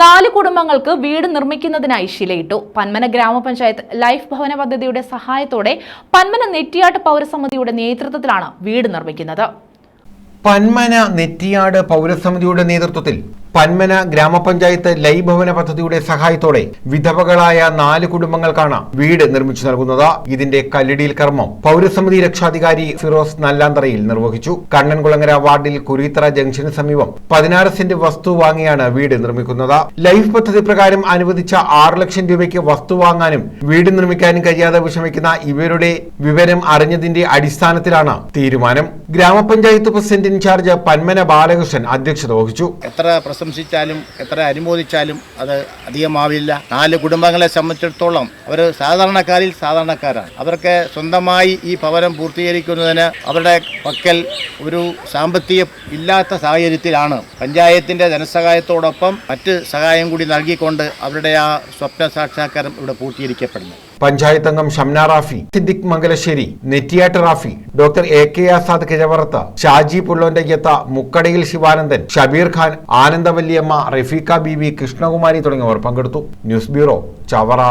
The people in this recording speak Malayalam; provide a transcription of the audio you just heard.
നാല് കുടുംബങ്ങൾക്ക് വീട് നിർമ്മിക്കുന്നതിനായി ശിലയിട്ടു. പന്മന ഗ്രാമപഞ്ചായത്ത് ലൈഫ് ഭവന പദ്ധതിയുടെ സഹായത്തോടെ പന്മന നെറ്റിയാട്ട് പൗരസമിതിയുടെ നേതൃത്വത്തിലാണ് വീട് നിർമ്മിക്കുന്നത്. പന്മന നെറ്റിയാട് പൗരസമിതിയുടെ നേതൃത്വത്തിൽ പന്മന ഗ്രാമപഞ്ചായത്ത് ലൈഭവന പദ്ധതിയുടെ സഹായത്തോടെ വിധവകളായ നാല് കുടുംബങ്ങൾക്കാണ് വീട് നിർമ്മിച്ചു നൽകുന്നത്. ഇതിന്റെ കല്ലിടിയിൽ കർമ്മം പൗരസമിതി രക്ഷാധികാരി ഫിറോസ് നല്ലാന്തറയിൽ നിർവഹിച്ചു. കണ്ണൻകുളങ്ങര വാർഡിൽ കുരീത്തറ ജംഗ്ഷന് സമീപം പതിനാറ് സെന്റ് വസ്തു വാങ്ങിയാണ് വീട് നിർമ്മിക്കുന്നത്. ലൈഫ് പദ്ധതി പ്രകാരം അനുവദിച്ച ആറ് ലക്ഷം രൂപയ്ക്ക് വസ്തു വാങ്ങാനും വീട് നിർമ്മിക്കാനും കഴിയാതെ വിഷമിക്കുന്ന ഇവരുടെ വിവരം അറിഞ്ഞതിന്റെ അടിസ്ഥാനത്തിലാണ് തീരുമാനം. ഗ്രാമപഞ്ചായത്ത് പ്രസിഡന്റ് ഇൻചാർജ് പന്മന ബാലകൃഷ്ണൻ അധ്യക്ഷത വഹിച്ചു. എത്ര പ്രശംസിച്ചാലും എത്ര അനുമോദിച്ചാലും അത് അധികമാവില്ല. നാല് കുടുംബങ്ങളെ സംബന്ധിച്ചിടത്തോളം അവർ സാധാരണക്കാരിൽ സാധാരണക്കാരാണ്. അവർക്ക് സ്വന്തമായി ഈ ഭവനം പൂർത്തീകരിക്കുന്നതിന് അവരുടെ പക്കൽ ഒരു സാമ്പത്തിക ഇല്ലാത്ത സാഹചര്യത്തിലാണ്. പഞ്ചായത്തിന്റെ ധനസഹായത്തോടൊപ്പം മറ്റ് സഹായം കൂടി നൽകിക്കൊണ്ട് അവരുടെ ആ സ്വപ്ന സാക്ഷാത്കാരം ഇവിടെ പൂർത്തീകരിക്കപ്പെടുന്നു പഞ്ചായത്ത് അംഗം Shamna Rafi Siddique Mangalassery Nettiyattu Rafi doctor A K Azad Kizhavarath Shaji Pullontayyath Mukkadayil Sivanandan Shabeer Khan Anandavalliyamma Rafeeqa Beevi Krishnakumari തുടങ്ങിയവർ പങ്കെടുത്തു. News bureau Chavara.